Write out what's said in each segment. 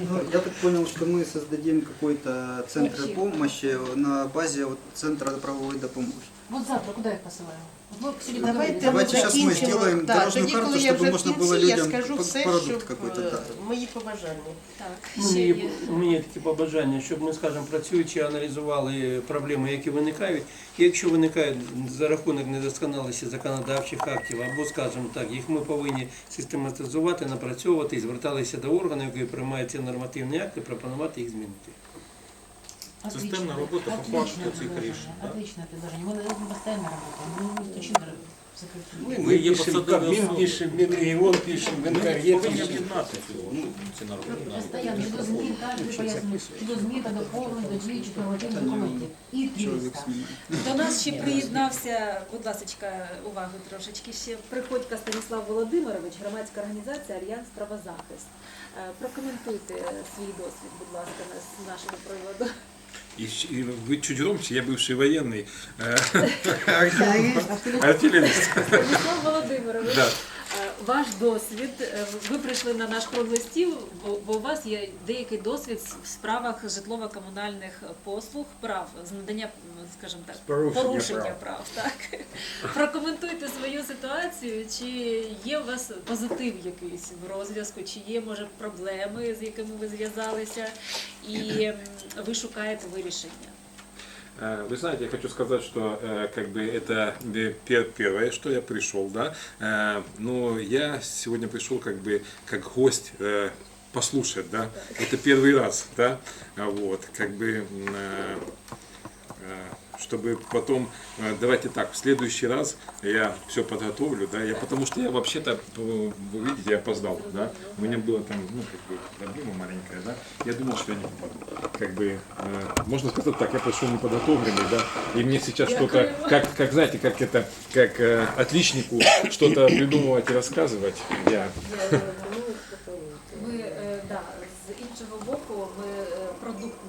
Ну, я так понял, что мы создадим какой-то центр помощи на базе вот, центра правовой допомоги. Вот завтра куда их посылаем? Вот сегодня Давайте договорились. Давайте ми закінчимо. зробимо Так, дорожню тоді, карту, коли я щоб вже в було я людям скажу все, продукт щоб, какой-то е, дати. Мої побажання. Так, Ну, ще і є. у такі побажання, щоб ми, скажімо, працюючи, аналізували проблеми, які виникають. І якщо виникають за рахунок недосконалості законодавчих актів, або, скажімо так, їх ми повинні систематизувати, напрацьовувати і зверталися до органів, які приймають ці нормативні акти, пропонувати їх змінити. Отлично. Системна робота по Отличное факту цих предложение, рішень, да? Отличное предложение. Мы над этим постоянно работаем. Мы не исключим закрытие. Ми, Ми є пишемо, посадові Кабмін особи. пише, Мінрегіон пише, Ми ВНКРЄ повинні пише. об'єднати цю ну, ці народи. Постоянно. До змін кажуть, пояснюють, до змін та доповнень, до діючих нормативних документів. І Чоловік 300. знімає. До нас ще приєднався, будь ласка, увагу трошечки ще Приходько Станіслав Володимирович, громадська організація Альянс Правозахист. Е, Прокоментуйте свій досвід, будь ласка, з нашого приводу. И, щ- и вы чуть громче, я бывший военный. э, Артиллерист. Станіслав Володимирович, Да. е, ваш досвід. е, Ви прийшли на наш круглий стіл, бо, бо у вас є деякий досвід в справах житлово-комунальних послуг, прав з надання, м, скажімо так, порушення порушення прав. прав. Так прокоментуйте свою ситуацію. Чи є у вас позитив якийсь в розв'язку, чи є може проблеми, з якими ви зв'язалися, і м, ви шукаєте вирішення. Э, Вы знаете, я хочу сказать, что э, как бы это э, пер- первое, что я пришел, да. Э, Но я сегодня пришел как бы как гость э, послушать, да. Это первый раз, да. А Вот, как бы м, э, э, чтобы потом, э, давайте так, в следующий раз я все подготовлю, да, я, потому что я вообще-то, вы видите, я опоздал, да, у меня была там, ну, как бы, проблема маленькая, да, я думал, что я не попаду, как бы, э, можно сказать так, я пришел неподготовленный, да, и мне сейчас что-то, как, как, знаете, как это, как э, отличнику что-то придумывать и рассказывать, я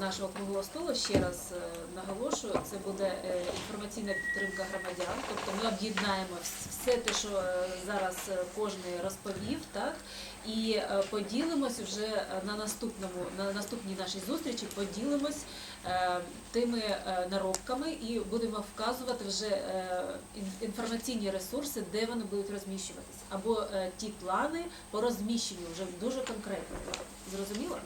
нашого круглого столу ще раз е, наголошую. Це буде е, інформаційна підтримка громадян. Тобто ми об'єднаємо все те, що е, зараз кожен розповів, так і поділимось вже на наступному на наступній нашій зустрічі. Поділимось тими наробками і будемо вказувати вже інформаційні ресурси, де вони будуть розміщуватись, або ті плани по розміщенню вже дуже конкретно. Зрозуміло?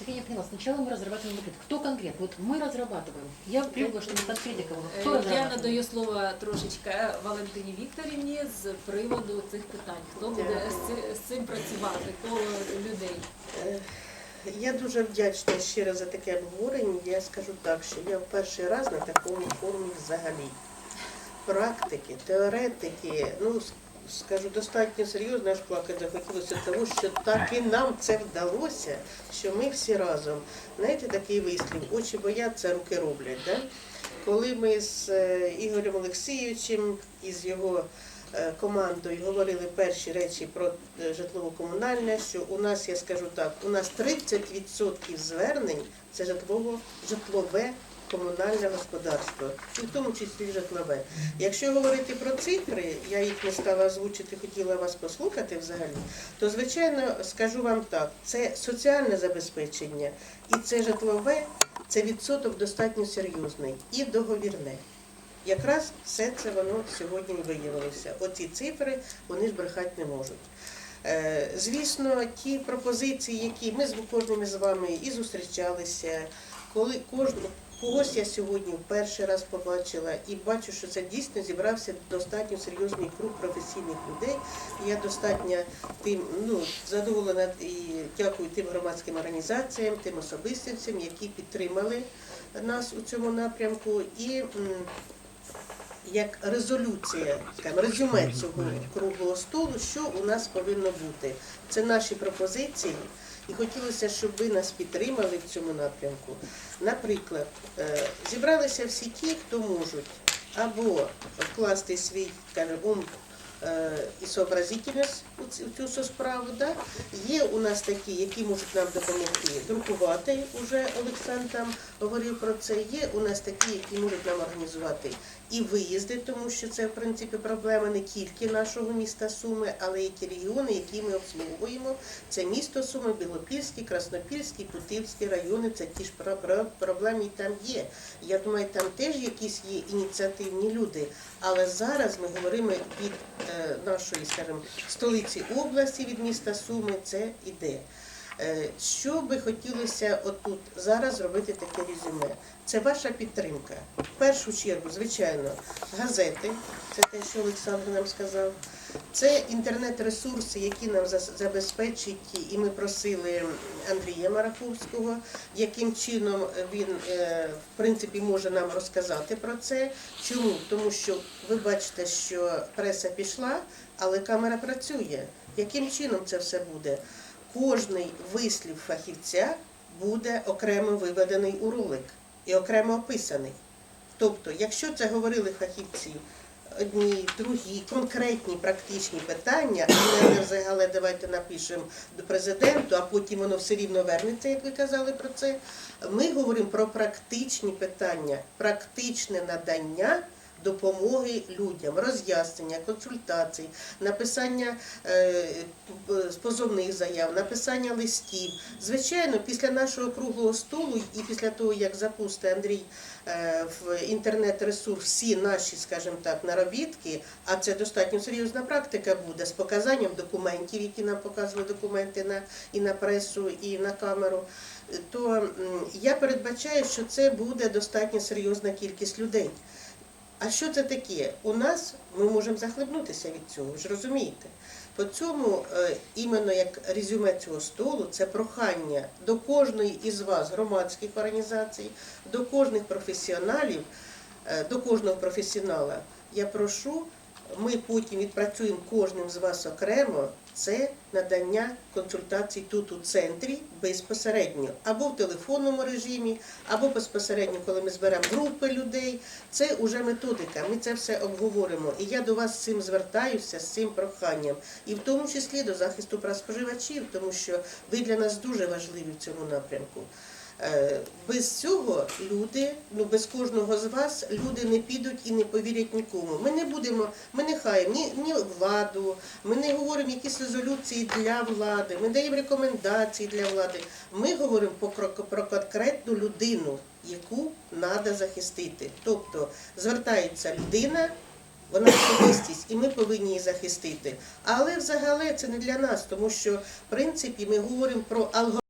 Так я не поняла, сначала мы разрабатываем макет. Кто конкретно? Вот мы разрабатываем. Я требую, чтобы конкретика была. Кто Е, Я разрабатывает? надаю слово трошечки Валентині Вікторівні з приводу цих питань. Хто буде з ци- з цим працювати, коло людей. Е, Я дуже вдячна щиро за таке обговорення. Я скажу так, що я в перший раз на такому форумі взагалі. Практики, теоретики, ну с- скажу достатньо серйозно, аж плакати захотілося того, що так і нам це вдалося, що ми всі разом. Знаєте, такий вислів, очі бояться, руки роблять. Да? Коли ми з е, Ігорем Олексійовичем і з його е, командою говорили перші речі про е, житлово-комунальне, що у нас, я скажу так, у нас 30% звернень це житлово, житлове комунальне господарство, і в тому числі житлове. Якщо говорити про цифри, я їх не стала озвучити, хотіла вас послухати взагалі, то звичайно скажу вам так: це соціальне забезпечення і це житлове, це відсоток достатньо серйозний і договірне. Якраз все це воно сьогодні виявилося. Оці цифри вони ж брехати не можуть. Е, Звісно, ті пропозиції, які ми з кожним з вами і зустрічалися, коли кожну когось я сьогодні вперше раз побачила і бачу, що це дійсно зібрався достатньо серйозний круг професійних людей. І я достатньо тим ну задоволена і дякую тим громадським організаціям, тим особистостям, які підтримали нас у цьому напрямку. І як резолюція, скажімо, резюме цього круглого столу, що у нас повинно бути. Це наші пропозиції, і хотілося, щоб ви нас підтримали в цьому напрямку. Наприклад, е, зібралися всі ті, хто можуть або вкласти свій е, і сообразительність у цю справу. Да? Є у нас такі, які можуть нам допомогти друкувати, уже Олександр там говорив про це. Є у нас такі, які можуть нам організувати і виїзди, тому що це в принципі проблема не тільки нашого міста Суми, але й ті регіони, які ми обслуговуємо. Це місто Суми, Білопільський, Краснопільський, Путивський райони. Це ті ж про- про- проблеми там є. Я думаю, там теж якісь є ініціативні люди. Але зараз ми говоримо від е, нашої, скажімо, столиці області, від міста Суми, це іде. Е, Що би хотілося отут зараз зробити таке резюме? Це ваша підтримка. В першу чергу, звичайно, газети, це те, що Олександр нам сказав. Це інтернет-ресурси, які нам забезпечить, і ми просили Андрія Мараковського, яким чином він е, в принципі може нам розказати про це. Чому? Тому що ви бачите, що преса пішла, але камера працює. Яким чином це все буде? Кожний вислів фахівця буде окремо виведений у ролик і окремо описаний. Тобто, якщо це говорили фахівці, одні, другі, конкретні практичні питання, а не взагалі давайте напишемо до президенту, а потім воно все рівно вернеться, як ви казали про це. Ми говоримо про практичні питання, практичне надання допомоги людям, роз'яснення, консультацій, написання е, позовних заяв, написання листів. Звичайно, після нашого круглого столу і після того, як запустить Андрій е, в інтернет-ресурс всі наші, скажімо так, наробітки, а це достатньо серйозна практика буде з показанням документів, які нам показували документи на і на пресу, і на камеру. То я передбачаю, що це буде достатньо серйозна кількість людей. А що це таке? У нас ми можемо захлебнутися від цього, ви ж розумієте. По цьому е, іменно як резюме цього столу, це прохання до кожної із вас, громадських організацій, до кожних професіоналів, е, до кожного професіонала. Я прошу, ми потім відпрацюємо кожним з вас окремо. Це надання консультацій тут у центрі безпосередньо, або в телефонному режимі, або безпосередньо, коли ми зберемо групи людей. Це вже методика. Ми це все обговоримо. І я до вас з цим звертаюся, з цим проханням, і в тому числі до захисту прав споживачів, тому що ви для нас дуже важливі в цьому напрямку. Е, Без цього люди, ну без кожного з вас, люди не підуть і не повірять нікому. Ми не будемо, ми не хаємо ні, ні владу, ми не говоримо якісь резолюції для влади, ми даємо рекомендації для влади. Ми говоримо про, конкретну людину, яку треба захистити. Тобто звертається людина. Вона особистість, і ми повинні її захистити. Але взагалі це не для нас, тому що в принципі ми говоримо про алгоритм.